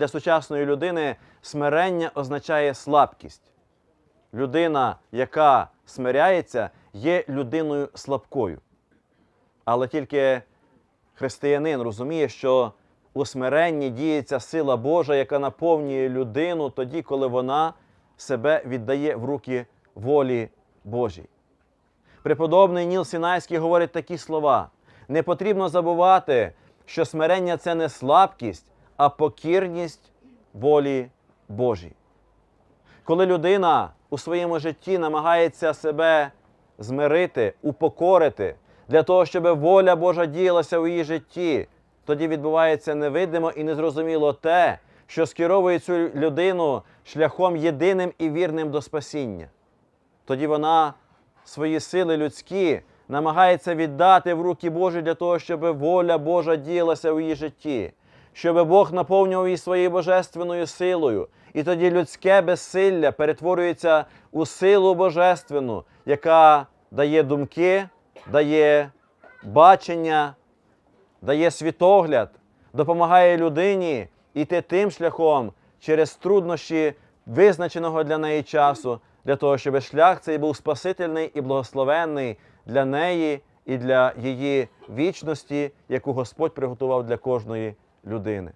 для сучасної людини смирення означає слабкість. Людина, яка смиряється, є людиною слабкою. Але тільки християнин розуміє, що у смиренні діється сила Божа, яка наповнює людину тоді, коли вона себе віддає в руки волі Божій. Преподобний Ніл Сінайський говорить такі слова: не потрібно забувати, що смирення це не слабкість, а покірність волі Божій. Коли людина у своєму житті намагається себе змирити, упокорити, для того, щоб воля Божа діялася у її житті, тоді відбувається невидимо і незрозуміло те, що скеровує цю людину шляхом єдиним і вірним до спасіння. Тоді вона свої сили людські намагається віддати в руки Божі для того, щоб воля Божа діялася у її житті, щоб Бог наповнював її своєю божественною силою. І тоді людське безсилля перетворюється у силу божественну, яка дає думки, дає бачення, дає світогляд, допомагає людині йти тим шляхом через труднощі визначеного для неї часу, для того, щоб шлях цей був спасительний і благословенний для неї і для її вічності, яку Господь приготував для кожної людини.